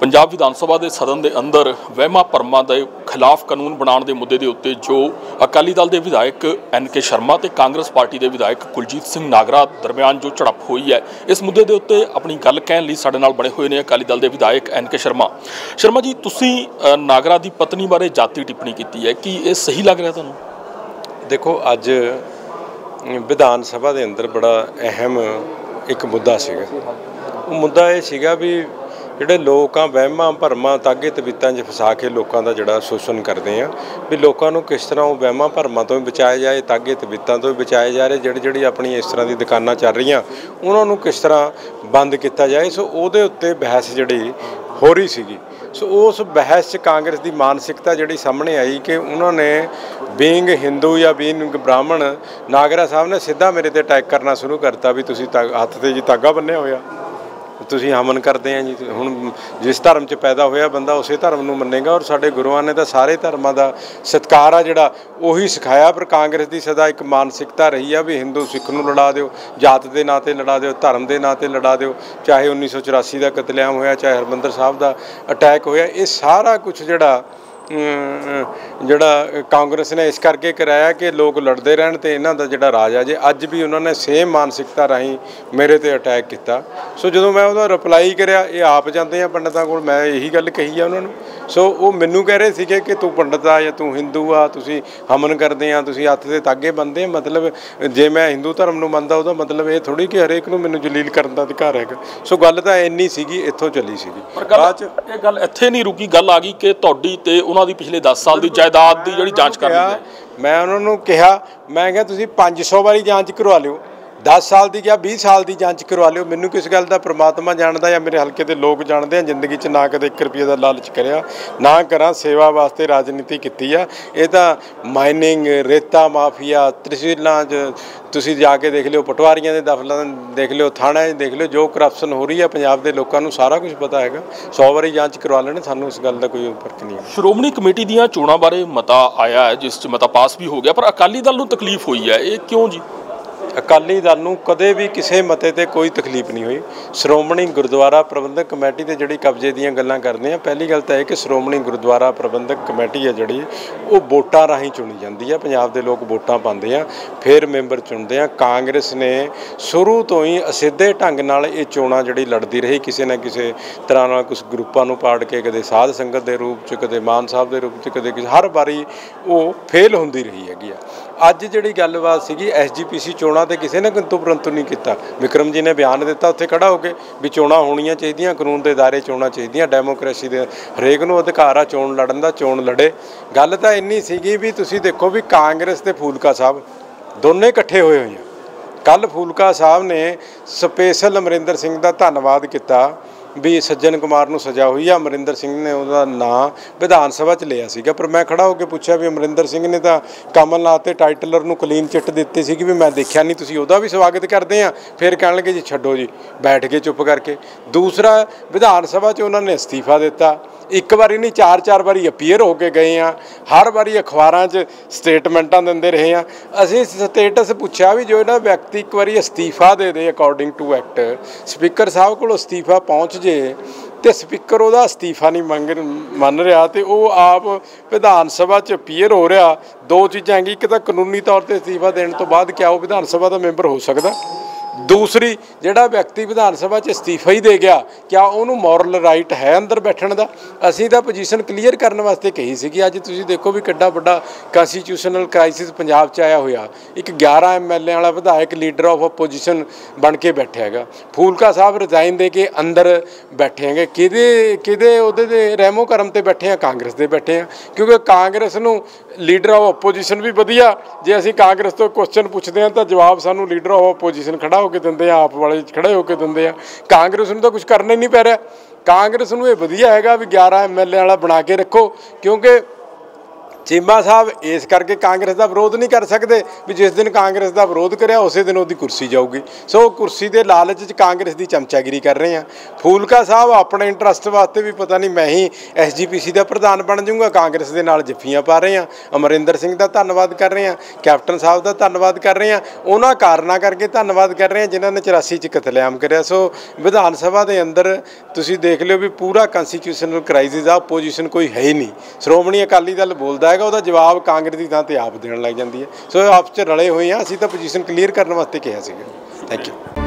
ਪੰਜਾਬ ਵਿਧਾਨ ਸਭਾ ਦੇ ਸਦਨ ਦੇ ਅੰਦਰ ਵਹਿਮਾ ਭਰਮਾਂ ਦੇ ਖਿਲਾਫ ਕਾਨੂੰਨ ਬਣਾਉਣ ਦੇ ਮੁੱਦੇ ਦੇ ਉੱਤੇ ਜੋ ਅਕਾਲੀ ਦਲ ਦੇ ਵਿਧਾਇਕ ਐਨ ਕੇ ਸ਼ਰਮਾ ਤੇ ਕਾਂਗਰਸ ਪਾਰਟੀ ਦੇ ਵਿਧਾਇਕ ਕੁਲਜੀਤ ਸਿੰਘ ਨਾਗਰਾ ਦਰਮਿਆਨ ਜੋ ਝੜਪ ਹੋਈ ਹੈ, ਇਸ ਮੁੱਦੇ ਦੇ ਉੱਤੇ ਆਪਣੀ ਗੱਲ ਕਹਿਣ ਲਈ ਸਾਡੇ ਨਾਲ ਬਣੇ ਹੋਏ ਨੇ ਅਕਾਲੀ ਦਲ ਦੇ ਵਿਧਾਇਕ ਐਨ ਕੇ ਸ਼ਰਮਾ। ਸ਼ਰਮਾ ਜੀ, ਤੁਸੀਂ ਨਾਗਰਾ ਦੀ ਪਤਨੀ ਬਾਰੇ ਜਾਤੀ ਟਿੱਪਣੀ ਕੀਤੀ ਹੈ, ਕਿ ਇਹ ਸਹੀ ਲੱਗ ਰਿਹਾ ਤੁਹਾਨੂੰ? ਦੇਖੋ, ਅੱਜ ਵਿਧਾਨ ਸਭਾ ਦੇ ਅੰਦਰ ਬੜਾ ਅਹਿਮ ਇੱਕ ਮੁੱਦਾ ਸੀਗਾ। ਉਹ ਮੁੱਦਾ ਇਹ ਸੀਗਾ ਵੀ ਜਿਹੜੇ ਲੋਕ ਆ, ਵਹਿਮਾਂ ਭਰਮਾਂ ਤਾਗੇ ਤਵਿੱਤਾਂ 'ਚ ਫਸਾ ਕੇ ਲੋਕਾਂ ਦਾ ਜਿਹੜਾ ਸ਼ੋਸ਼ਣ ਕਰਦੇ ਆ, ਵੀ ਲੋਕਾਂ ਨੂੰ ਕਿਸ ਤਰ੍ਹਾਂ ਉਹ ਵਹਿਮਾਂ ਭਰਮਾਂ ਤੋਂ ਵੀ ਬਚਾਇਆ ਜਾਏ ਤਾਗੇ ਤਵਿੱਤਾਂ ਤੋਂ ਵੀ ਬਚਾਇਆ ਜਾ ਰਹੇ, ਜਿਹੜੀ ਜਿਹੜੀ ਆਪਣੀ ਇਸ ਤਰ੍ਹਾਂ ਦੀ ਦੁਕਾਨਾਂ ਚੱਲ ਰਹੀਆਂ, ਉਹਨਾਂ ਨੂੰ ਕਿਸ ਤਰ੍ਹਾਂ ਬੰਦ ਕੀਤਾ ਜਾਏ। ਸੋ ਉਹਦੇ ਉੱਤੇ ਬਹਿਸ ਜਿਹੜੀ ਹੋ ਰਹੀ ਸੀਗੀ। ਸੋ ਉਸ ਬਹਿਸ 'ਚ ਕਾਂਗਰਸ ਦੀ ਮਾਨਸਿਕਤਾ ਜਿਹੜੀ ਸਾਹਮਣੇ ਆਈ ਕਿ ਉਹਨਾਂ ਨੇ ਬੀਇੰਗ ਹਿੰਦੂ ਜਾਂ ਬੀਇੰਗ ਬ੍ਰਾਹਮਣ ਨਾਗਰਾ ਸਾਹਿਬ ਨੇ ਸਿੱਧਾ ਮੇਰੇ ਤੇ ਅਟੈਕ ਕਰਨਾ ਸ਼ੁਰੂ ਕਰਤਾ ਵੀ ਤੁਸੀਂ ਤਾਂ ਹੱਥ ਤੇ ਜੀ ਤਾਗਾ ਬੰਨਿਆ ਹੋਇਆ। ਤੁਸੀਂ ਹਮਨ ਕਰਦੇ ਆ ਜੀ। ਹੁਣ ਜਿਸ ਧਰਮ 'ਚ ਪੈਦਾ ਹੋਇਆ ਬੰਦਾ, ਉਸੇ ਧਰਮ ਨੂੰ ਮੰਨੇਗਾ ਔਰ ਸਾਡੇ ਗੁਰੂਆਂ ਨੇ ਤਾਂ ਸਾਰੇ ਧਰਮਾਂ ਦਾ ਸਤਿਕਾਰ ਆ ਜਿਹੜਾ, ਉਹੀ ਸਿਖਾਇਆ। ਪਰ ਕਾਂਗਰਸ ਦੀ ਸਦਾ ਇੱਕ ਮਾਨਸਿਕਤਾ ਰਹੀ ਆ ਵੀ ਹਿੰਦੂ ਸਿੱਖ ਨੂੰ ਲੜਾ ਦਿਓ, ਜਾਤ ਦੇ ਨਾਂ ਤੇ ਲੜਾ ਦਿਓ, ਧਰਮ ਦੇ ਨਾਂ ਤੇ ਲੜਾ ਦਿਓ। ਚਾਹੇ 1984 ਦਾ ਕਤਲੇਆਮ ਹੋਇਆ, ਚਾਹੇ ਹਰਮੰਦਰ ਸਾਹਿਬ ਦਾ ਅਟੈਕ ਹੋਇਆ, ਇਹ ਸਾਰਾ ਕੁਝ ਜਿਹੜਾ ਜਿਹੜਾ ਕਾਂਗਰਸ ਨੇ ਇਸ ਕਰਕੇ ਕਰਾਇਆ ਕਿ ਲੋਕ ਲੜਦੇ ਰਹਿਣ ਤੇ ਇਹਨਾਂ ਦਾ ਜਿਹੜਾ ਰਾਜ ਆ। ਜੇ ਅੱਜ ਵੀ ਉਹਨਾਂ ਨੇ ਸੇਮ ਮਾਨਸਿਕਤਾ ਰਾਹੀਂ ਮੇਰੇ ਤੇ ਅਟੈਕ ਕੀਤਾ ਸੋ ਜਦੋਂ ਮੈਂ ਉਹਦਾ ਰਿਪਲਾਈ ਕਰਿਆ ਇਹ ਆਪ ਜਾਂਦੇ ਆ ਪੰਡਤਾਂ ਕੋਲ ਮੈਂ ਇਹੀ ਗੱਲ ਕਹੀ ਆ ਉਹਨਾਂ ਨੂੰ। ਸੋ ਉਹ ਮੈਨੂੰ ਕਹਿ ਰਹੇ ਸੀਗੇ ਕਿ ਤੂੰ ਪੰਡਤ ਆ ਜਾਂ ਤੂੰ ਹਿੰਦੂ ਆ ਤੁਸੀਂ ਹਮਨ ਕਰਦੇ ਆ ਤੁਸੀਂ ਹੱਥ ਦੇ ਤਾਗੇ ਬੰਨਦੇ ਆ ਮਤਲਬ ਜੇ ਮੈਂ ਹਿੰਦੂ ਧਰਮ ਨੂੰ ਮੰਨਦਾ ਉਹਦਾ ਮਤਲਬ ਇਹ ਥੋੜੀ ਕਿ ਹਰੇਕ ਨੂੰ ਮੈਨੂੰ ਜਲੀਲ ਕਰਨ ਦਾ ਅਧਿਕਾਰ ਹੈਗਾ। ਸੋ ਗੱਲ ਤਾਂ ਇੰਨੀ ਸੀਗੀ ਇੱਥੋਂ ਚੱਲੀ ਸੀਗੀ। ਪਰ ਗੱਲ ਇਹ ਗੱਲ ਇੱਥੇ ਨਹੀਂ ਰੁਕੀ ਗੱਲ ਆ ਗਈ ਕਿ ਤੁਹਾਡੀ ਤੇ ਉਹਨਾਂ ਦੀ ਪਿਛਲੇ 10 ਸਾਲ ਦੀ ਜਾਇਦਾਦ ਦੀ ਜਿਹੜੀ ਜਾਂਚ ਕਰਨੀ ਹੈ ਮੈਂ ਉਹਨਾਂ ਨੂੰ ਕਿਹਾ ਮੈਂ ਕਿਹਾ ਤੁਸੀਂ 500 ਵਾਰੀ ਜਾਂਚ ਕਰਵਾ ਲਿਓ। 10 ਸਾਲ ਦੀ ਜਾਂ 20 ਸਾਲ ਦੀ ਜਾਂਚ ਕਰਵਾ ਲਿਓ। ਮੈਨੂੰ ਕਿਸ ਗੱਲ ਦਾ ਪ੍ਰਮਾਤਮਾ ਜਾਣਦਾ ਜਾਂ ਮੇਰੇ ਹਲਕੇ ਦੇ ਲੋਕ ਜਾਣਦੇ ਆ, ਜ਼ਿੰਦਗੀ 'ਚ ਨਾ ਕਦੇ 1 ਰੁਪਏ ਦਾ ਲਾਲਚ ਕਰਿਆ, ਨਾ ਕਰਾਂ, ਸੇਵਾ ਵਾਸਤੇ ਰਾਜਨੀਤੀ ਕੀਤੀ ਆ। ਇਹ ਤਾਂ ਮਾਈਨਿੰਗ, ਰੇਤਾ ਮਾਫੀਆ, ਤਹਿਸੀਲਾਂ 'ਚ ਤੁਸੀਂ ਜਾ ਕੇ ਦੇਖ ਲਿਓ, ਪਟਵਾਰੀਆਂ ਦੇ ਦਫ਼ਤਰਾਂ ਦੇਖ ਲਿਓ ਥਾਣਾ 'ਚ ਦੇਖ ਲਿਓ, ਜੋ ਕਰਪਸ਼ਨ ਹੋ ਰਹੀ ਹੈ ਪੰਜਾਬ ਦੇ ਲੋਕਾਂ ਨੂੰ ਸਾਰਾ ਕੁਝ ਪਤਾ ਹੈਗਾ। 100 ਵਾਰੀ ਜਾਂਚ ਕਰਵਾ ਲੈਣ, ਸਾਨੂੰ ਇਸ ਗੱਲ ਦਾ ਕੋਈ ਫ਼ਰਕ ਨਹੀਂ ਹੈ ਸ਼੍ਰੋਮਣੀ ਕਮੇਟੀ ਦੀਆਂ ਚੋਣਾਂ ਬਾਰੇ ਮਤਾ ਆਇਆ ਹੈ, ਜਿਸ 'ਚ ਮਤਾ ਪਾਸ ਵੀ ਹੋ ਗਿਆ, ਪਰ ਅਕਾਲੀ ਦਲ ਨੂੰ ਤਕਲੀਫ ਹੋਈ ਹੈ। ਇਹ ਕਿਉਂ ਜੀ? ਅਕਾਲੀ ਦਲ ਨੂੰ ਕਦੇ ਵੀ ਕਿਸੇ ਮਤੇ ਤੇ ਕੋਈ ਤਕਲੀਫ ਨਹੀਂ ਹੋਈ। ਸ਼੍ਰੋਮਣੀ ਗੁਰਦੁਆਰਾ ਪ੍ਰਬੰਧਕ ਕਮੇਟੀ ਤੇ ਜਿਹੜੀ ਕਬਜ਼ੇ ਦੀਆਂ ਗੱਲਾਂ ਕਰਦੇ ਆ ਪਹਿਲੀ ਗੱਲ ਤਾਂ ਇਹ ਕਿ ਸ਼੍ਰੋਮਣੀ ਗੁਰਦੁਆਰਾ ਪ੍ਰਬੰਧਕ ਕਮੇਟੀ ਹੈ ਜਿਹੜੀ, ਉਹ ਵੋਟਾਂ ਰਾਹੀਂ ਚੁਣੀ ਜਾਂਦੀ ਹੈ। ਪੰਜਾਬ ਦੇ ਲੋਕ ਵੋਟਾਂ ਪਾਉਂਦੇ ਆ, ਫਿਰ ਮੈਂਬਰ ਚੁਣਦੇ ਆ। ਕਾਂਗਰਸ ਨੇ ਸ਼ੁਰੂ ਤੋਂ ਹੀ ਅਸਿੱਧੇ ਢੰਗ ਨਾਲ ਇਹ ਚੋਣਾਂ ਜਿਹੜੀ ਲੜਦੀ ਰਹੀ, ਕਿਸੇ ਨਾ ਕਿਸੇ ਤਰ੍ਹਾਂ ਨਾਲ ਕੁਝ ਗਰੁੱਪਾਂ ਨੂੰ ਪਾੜ ਕੇ, ਕਦੇ ਸਾਧ ਸੰਗਤ ਦੇ ਰੂਪ 'ਚ, ਕਦੇ ਮਾਨ ਸਾਹਿਬ ਦੇ ਰੂਪ 'ਚ, ਕਦੇ ਕਿਸੇ ਹਰ ਵਾਰੀ ਉਹ ਫੇਲ ਹੁੰਦੀ ਰਹੀ ਹੈਗੀ ਆ। ਅੱਜ ਜਿਹੜੀ ਗੱਲਬਾਤ ਸੀਗੀ ਐਸਜੀਪੀਸੀ ਚੋਣਾਂ ਤੇ ਕਿਸੇ ਨੇ ਕਿੰਤੂ ਪਰੰਤੂ ਨਹੀਂ ਕੀਤਾ। ਵਿਕਰਮ ਜੀ ਨੇ ਬਿਆਨ ਦਿੱਤਾ, ਉੱਥੇ ਖੜਾ ਹੋ ਕੇ ਵੀ ਚੋਣਾਂ ਹੋਣੀਆਂ ਚਾਹੀਦੀਆਂ, ਕਾਨੂੰਨ ਦੇ ਦਾਇਰੇ ਚੋਣਾਂ ਚਾਹੀਦੀਆਂ, ਡੈਮੋਕ੍ਰੇਸੀ ਦੇ ਹਰੇਕ ਨੂੰ ਅਧਿਕਾਰ ਆ ਚੋਣ ਲੜਨ ਦਾ, ਚੋਣ ਲੜੇ। ਗੱਲ ਤਾਂ ਇੰਨੀ ਸੀਗੀ ਵੀ ਤੁਸੀਂ ਦੇਖੋ ਵੀ ਕਾਂਗਰਸ ਤੇ ਫੂਲਕਾ ਸਾਹਿਬ ਦੋਨੇ ਇਕੱਠੇ ਹੋਏ ਹੋਏ ਆ। ਕੱਲ ਫੂਲਕਾ ਸਾਹਿਬ ਨੇ ਸਪੈਸ਼ਲ ਅਮਰਿੰਦਰ ਸਿੰਘ ਦਾ ਧੰਨਵਾਦ ਕੀਤਾ। ਵੀ ਸੱਜਣ ਕੁਮਾਰ ਨੂੰ ਸਜ਼ਾ ਹੋਈ ਆ ਅਮਰਿੰਦਰ ਸਿੰਘ ਨੇ ਉਹਦਾ ਨਾਂ ਵਿਧਾਨ ਸਭਾ 'ਚ ਲਿਆ ਸੀਗਾ। ਪਰ ਮੈਂ ਖੜਾ ਹੋ ਕੇ ਪੁੱਛਿਆ ਵੀ ਅਮਰਿੰਦਰ ਸਿੰਘ ਨੇ ਤਾਂ ਕਮਲਨਾਥ ਤੇ ਟਾਈਟਲਰ ਨੂੰ ਕਲੀਨ ਚਿੱਟ ਦਿੱਤੀ ਸੀਗੀ ਵੀ ਮੈਂ ਦੇਖਿਆ ਨਹੀਂ ਤੁਸੀਂ ਉਹਦਾ ਵੀ ਸਵਾਗਤ ਕਰਦੇ ਆ। ਫਿਰ ਕਹਿਣ ਲੱਗੇ ਜੀ, ਛੱਡੋ ਜੀ, ਬੈਠ ਕੇ ਚੁੱਪ ਕਰਕੇ। ਦੂਸਰਾ, ਵਿਧਾਨ ਸਭਾ 'ਚ ਉਹਨਾਂ ਨੇ ਅਸਤੀਫਾ ਦਿੱਤਾ। ਇੱਕ ਵਾਰੀ ਨਹੀਂ, ਚਾਰ ਚਾਰ ਵਾਰੀ ਅਪੀਅਰ ਹੋ ਕੇ ਗਏ ਆ। ਹਰ ਵਾਰੀ ਅਖਬਾਰਾਂ 'ਚ ਸਟੇਟਮੈਂਟਾਂ ਦਿੰਦੇ ਰਹੇ ਆ। ਅਸੀਂ ਸਟੇਟਸ ਪੁੱਛਿਆ ਵੀ ਜੋ ਇਹਨਾਂ ਵਿਅਕਤੀ ਇੱਕ ਵਾਰੀ ਅਸਤੀਫਾ ਦੇ ਦੇ ਅਕੋਰਡਿੰਗ ਟੂ ਐਕਟ ਸਪੀਕਰ ਸਾਹਿਬ ਕੋਲ ਅਸਤੀਫਾ ਪਹੁੰਚ ਜੇ ਤੇ ਸਪੀਕਰ ਉਹਦਾ ਅਸਤੀਫਾ ਨਹੀਂ ਮੰਗ ਮੰਨ ਰਿਹਾ ਤੇ ਉਹ ਆਪ ਵਿਧਾਨ ਸਭਾ 'ਚ ਅਪੀਅਰ ਹੋ ਰਿਹਾ, ਦੋ ਚੀਜ਼ਾਂ ਹੈਗੀ ਇੱਕ ਤਾਂ ਕਾਨੂੰਨੀ ਤੌਰ ਤੇ ਅਸਤੀਫਾ ਦੇਣ ਤੋਂ ਬਾਅਦ ਕਿਆ ਉਹ ਵਿਧਾਨ ਸਭਾ ਦਾ ਮੈਂਬਰ ਹੋ ਸਕਦਾ। ਦੂਸਰੀ, ਜਿਹੜਾ ਵਿਅਕਤੀ ਵਿਧਾਨ ਸਭਾ 'ਚ ਅਸਤੀਫਾ ਹੀ ਦੇ ਗਿਆ, ਕਿਆ ਉਹਨੂੰ ਮੋਰਲ ਰਾਈਟ ਹੈ ਅੰਦਰ ਬੈਠਣ ਦਾ? ਅਸੀਂ ਤਾਂ ਪੋਜੀਸ਼ਨ ਕਲੀਅਰ ਕਰਨ ਵਾਸਤੇ ਕਹੀ ਸੀਗੀ। ਅੱਜ ਤੁਸੀਂ ਦੇਖੋ ਵੀ ਕਿੱਡਾ ਵੱਡਾ ਕਨਸਟੀਟਿਊਸ਼ਨਲ ਕ੍ਰਾਈਸਿਸ ਪੰਜਾਬ 'ਚ ਆਇਆ ਹੋਇਆ। ਇੱਕ 11 ਐਮਐਲਏ ਵਾਲਾ ਵਿਧਾਇਕ ਲੀਡਰ ਆਫ ਆਪੋਜੀਸ਼ਨ ਬਣ ਕੇ ਬੈਠਿਆ ਹੈਗਾ। ਫੂਲਕਾ ਸਾਹਿਬ ਰਿਜ਼ਾਈਨ ਦੇ ਕੇ ਅੰਦਰ ਬੈਠੇ ਹੈਗੇ। ਕਿਹਦੇ ਕਿਹਦੇ, ਉਹਦੇ ਦੇ ਰਹਿਮੋ ਕਰਮ ਤੇ ਬੈਠੇ ਆ, ਕਾਂਗਰਸ ਦੇ ਬੈਠੇ ਆ। ਕਿਉਂਕਿ ਕਾਂਗਰਸ ਨੂੰ ਲੀਡਰ ਆਫ ਆਪੋਜੀਸ਼ਨ ਵੀ ਵਧੀਆ। ਜੇ ਅਸੀਂ ਕਾਂਗਰਸ ਤੋਂ ਕੁਐਸਚਨ ਪੁੱਛਦੇ ਹਾਂ ਤਾਂ ਜਵਾਬ ਸਾਨੂੰ ਲੀਡਰ ਆਫ ਆਪੋਜੀਸ਼ਨ ਖੜਾ ਹੋ ਕੇ ਦਿੰਦੇ ਆ, ਆਪ ਵਾਲੇ ਖੜੇ ਹੋ ਕੇ ਦਿੰਦੇ ਆ। ਕਾਂਗਰਸ ਨੂੰ ਤਾਂ ਕੁਝ ਕਰਨਾ ਹੀ ਨਹੀਂ ਪੈ ਰਿਹਾ। ਕਾਂਗਰਸ ਨੂੰ ਇਹ ਵਧੀਆ ਹੈਗਾ ਵੀ 11 ਐਮਐਲਏ ਵਾਲਾ ਬਣਾ ਕੇ ਰੱਖੋ, ਕਿਉਂਕਿ ਚੀਮਾ ਸਾਹਿਬ, ਇਸ ਕਰਕੇ ਕਾਂਗਰਸ ਦਾ ਵਿਰੋਧ ਨਹੀਂ ਕਰ ਸਕਦੇ ਵੀ ਜਿਸ ਦਿਨ ਕਾਂਗਰਸ ਦਾ ਵਿਰੋਧ ਕਰਿਆ, ਉਸੇ ਦਿਨ ਉਹਦੀ ਕੁਰਸੀ ਜਾਊਗੀ। ਸੋ ਉਹ ਕੁਰਸੀ ਦੇ ਲਾਲਚ 'ਚ ਕਾਂਗਰਸ ਦੀ ਚਮਚਾਗਿਰੀ ਕਰ ਰਹੇ ਆ। ਫੂਲਕਾ ਸਾਹਿਬ, ਆਪਣੇ ਇੰਟਰਸਟ ਵਾਸਤੇ ਵੀ ਪਤਾ ਨਹੀਂ, ਮੈਂ ਹੀ ਐਸਜੀਪੀਸੀ ਦਾ ਪ੍ਰਧਾਨ ਬਣ ਜਾਊਂਗਾ, ਕਾਂਗਰਸ ਦੇ ਨਾਲ ਜੱਫੀਆਂ ਪਾ ਰਹੇ ਆ। ਅਮਰਿੰਦਰ ਸਿੰਘ ਦਾ ਧੰਨਵਾਦ ਕਰ ਰਹੇ ਆ, ਕੈਪਟਨ ਸਾਹਿਬ ਦਾ ਧੰਨਵਾਦ ਕਰ ਰਹੇ ਆ। ਉਹਨਾਂ ਕਾਰਨਾਂ ਕਰਕੇ ਧੰਨਵਾਦ ਕਰ ਰਹੇ ਆ, ਜਿਨ੍ਹਾਂ ਨੇ 84 ਚ ਕਤਲੇਆਮ ਕਰਿਆ। ਸੋ ਵਿਧਾਨ ਸਭਾ ਦੇ ਅੰਦਰ ਤੁਸੀਂ ਦੇਖ ਲਿਓ ਵੀ ਪੂਰਾ ਕਨਸਟੀਟਿਊਸ਼ਨਲ ਕ੍ਰਾਈਸਿਸ ਆ ਆਪੋਜੀਸ਼ਨ ਕੋਈ ਹੈ ਹੀ ਨਹੀਂ। ਸ਼੍ਰੋਮਣੀ ਅਕਾਲੀ ਦਲ ਬੋਲਦਾ ਹੈਗਾ ਉਹਦਾ ਜਵਾਬ ਕਾਂਗਰਸ ਦੀ ਥਾਂ ਤੇ ਆਪ ਦੇਣ ਲੱਗ ਜਾਂਦੀ ਹੈ। ਸੋ ਇਹ ਆਪਸ ਚ ਰਲੇ ਹੋਏ ਆ। ਅਸੀਂ ਤਾਂ ਪੋਜੀਸ਼ਨ ਕਲੀਅਰ ਕਰਨ ਵਾਸਤੇ ਕਿਹਾ ਸੀਗਾ। Thank you